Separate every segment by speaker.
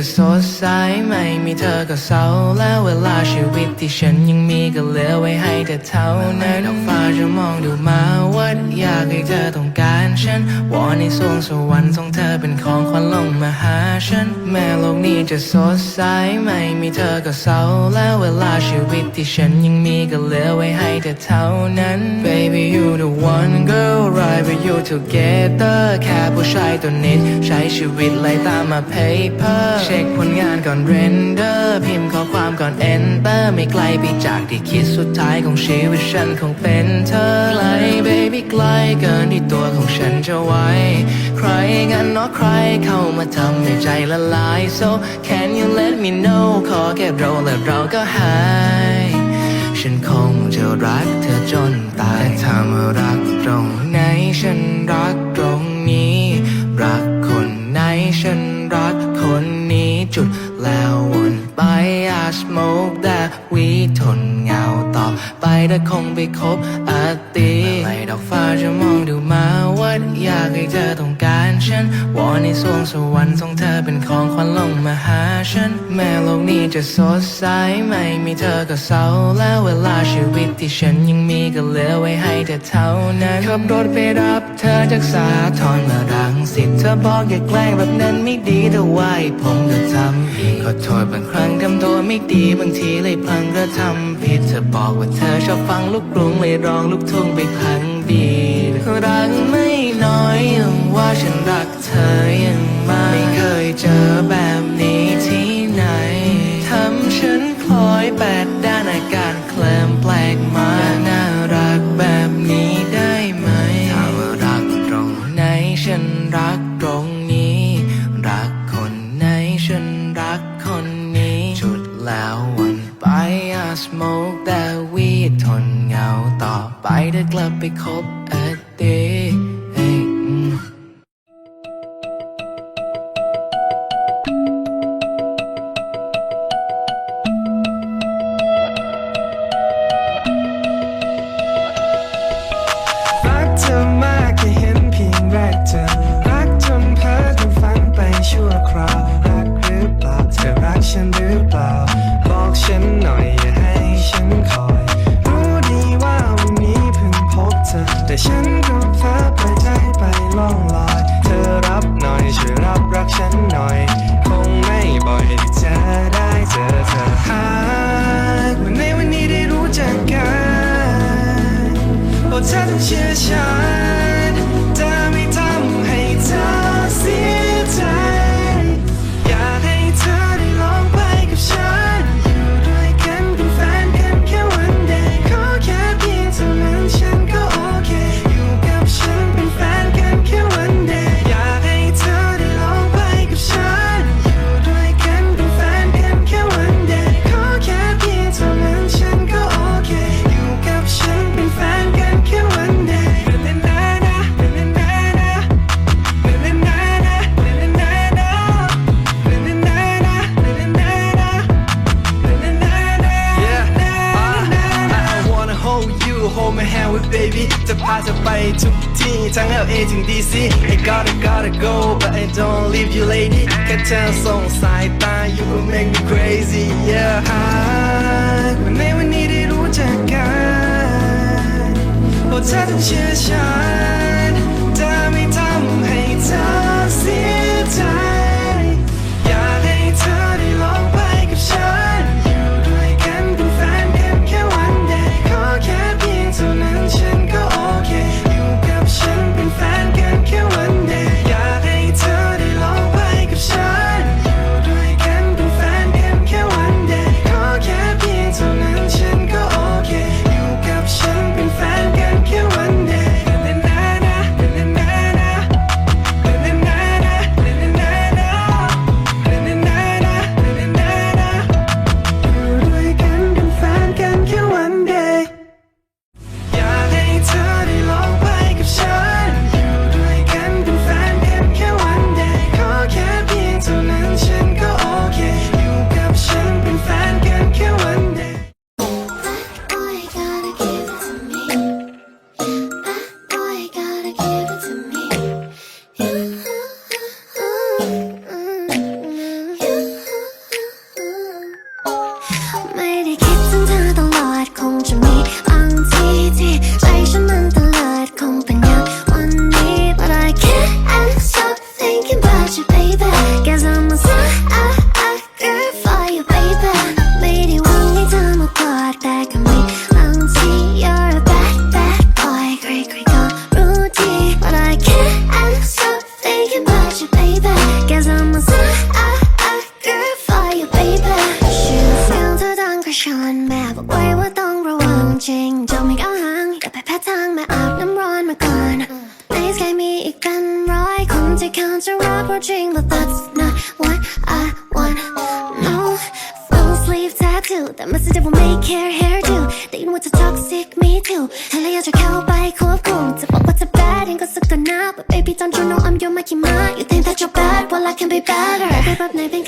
Speaker 1: จะสดใสไม่มีเธอก็เศร้าแล้วเวลาชีวิตที่ฉันยังมีก็เหลือไว้ให้เธอเท่านั้นดอกฟ้าจะมองดูมาว่าอยากให้เธอต้องการฉันวอนในสวงสวรรค์ส่งเธอเป็นของขวัญลงมาหาฉัน แม้โลกนี้จะสดใสไม่มีเธอก็เศร้าแล้วเวลาชีวิตที่ฉันยังมีก็เหลือไว้ให้เธอเท่านั้น baby you the one girl right with you together แค่ผู้ชายตัวนิดใช้ชีวิตไล่ตามมา paper เช็คผลงานก่อน render พิมพ์ข้อความก่อน enter ไม่ไกลไปจากที่คิดสุดท้ายของชีวิตฉันคงเป็นเธอไกล baby ไกลเกินที่ตัวของฉันจะไหวใครงั้นเนาะใครเข้ามาทำให้ใจละลาย so can you let me know ขอแค่เราและเราก็หายฉันคง ไปแต่คงไปคบอาตีเมื่อไรดอกฟ้าจะมองดูมาว่าอยากให้เธอต้องการฉันวอนในสวงสวรรค์ส่งเธอเป็นของขวัญลงมาหาฉัน แม้โลกนี้จะสดใสไม่มีเธอก็เศร้าแล้วเวลาชีวิตที่ฉันยังมีก็เหลือไว้ให้เธอเท่านั้นขับรถไปรับเธอจากสาทรมารัง สิเธอบอกอย่าแกล้งแบบนั้นไม่ดีแต่ว่าให้ผมก็ทำอีกขอโทษบางครั้งทำตัวไม่ดีบางทีเลยพังก็ทำผิดเธอบอกว่าเธอชอบฟังลูกกรุงเลยร้องลูกทุ่งไปพังดีรักไม่น้อยยังว่าฉันรักเธอยังไม่เคยเจอ แล้ววันไป I smoke that weed ทนเหงาต่อไปเด้กลับไปคบเอ
Speaker 2: baby จะพาเธอไปทุกที่ทั้ง LA ถึง DC I gotta gotta go but I don't leave you lady แค่เธอส่งสายตา you will make me crazy yeah หากวันในวันนี้ได้รู้จักกันโอ้เธอต้องเชื่อฉัน
Speaker 3: Cause I'm a such a rubber dream, but that's not what I want. No, full sleeve tattoo. That 맛은 devil make hair hairdo. 내 want to toxic, me too. 달라야죠 cowboy, cool, cool. To fuck what's a bad in 거 섞거나. But baby, don't you know I'm your Mickey Mouse? You think that you're bad? Well, I can be better. I 밥, 내 빈,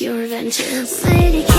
Speaker 3: your vengeance. Lady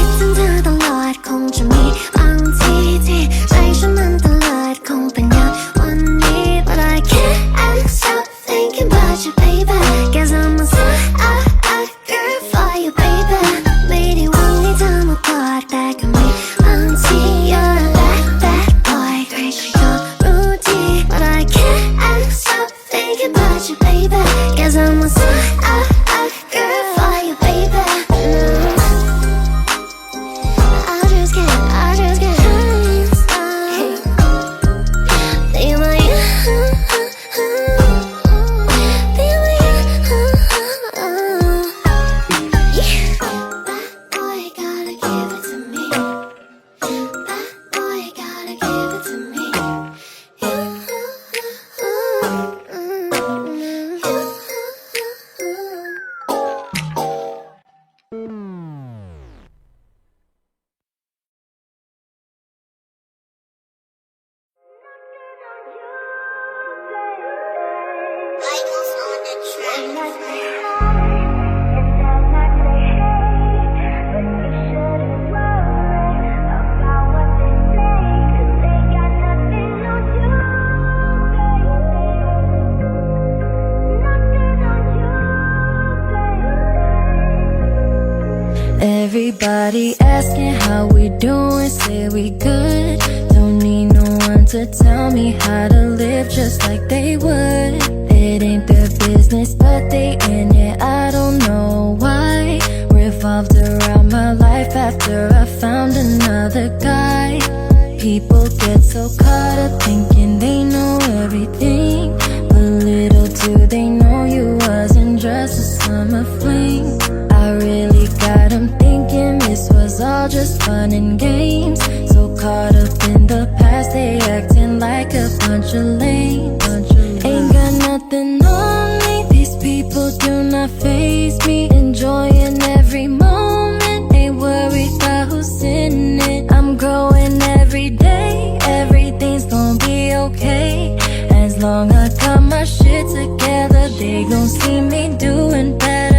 Speaker 4: Everybody asking how we doing, say we good. Don't need no one to tell me how to live just like they would. It ain't their business, but they in it, I cause aren't you lame? Ain't got nothing on me. These people do not phase me. Enjoying every moment. Ain't worried about who's in it. I'm growing every day. Everything's gonna be okay. As long as I got my shit together, they gon' see me doing better.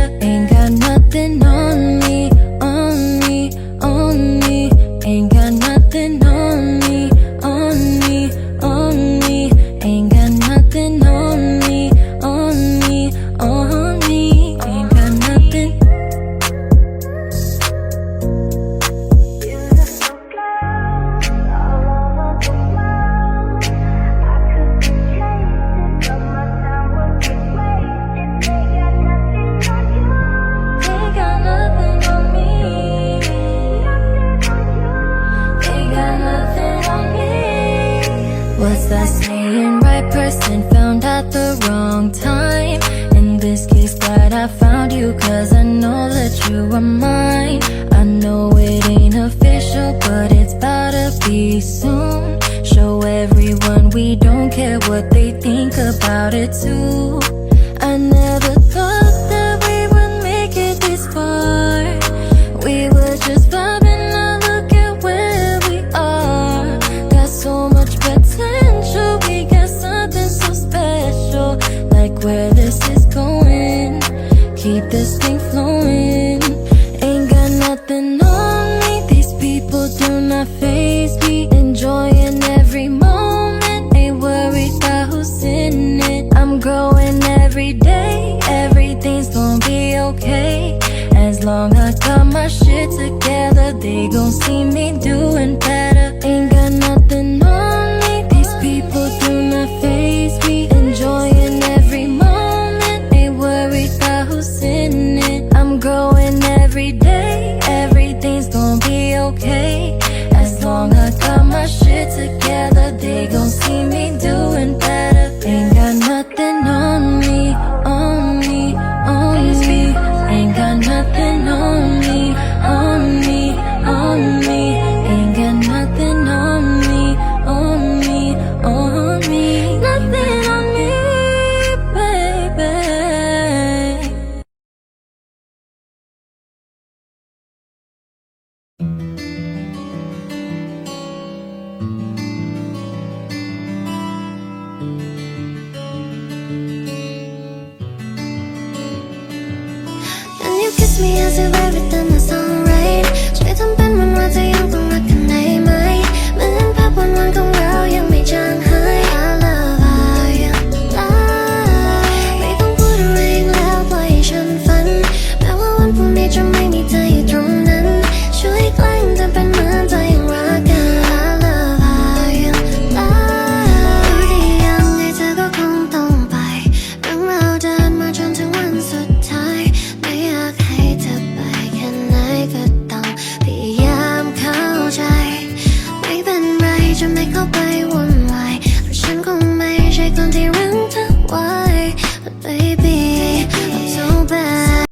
Speaker 4: be soon. Show everyone we don't care what they think about it too. I never thought that we would make it this far. We were just vibing, now look at where we are. Got so much potential, we got something so special. Like where this is going, keep this thing flowing. Ain't got nothing my face, be enjoying every moment. Ain't worried about who's in it. I'm growing every day, everything's gonna be okay. As long as I got my shit together, they gon' see me doing better. Ain't got nothing.
Speaker 3: Can you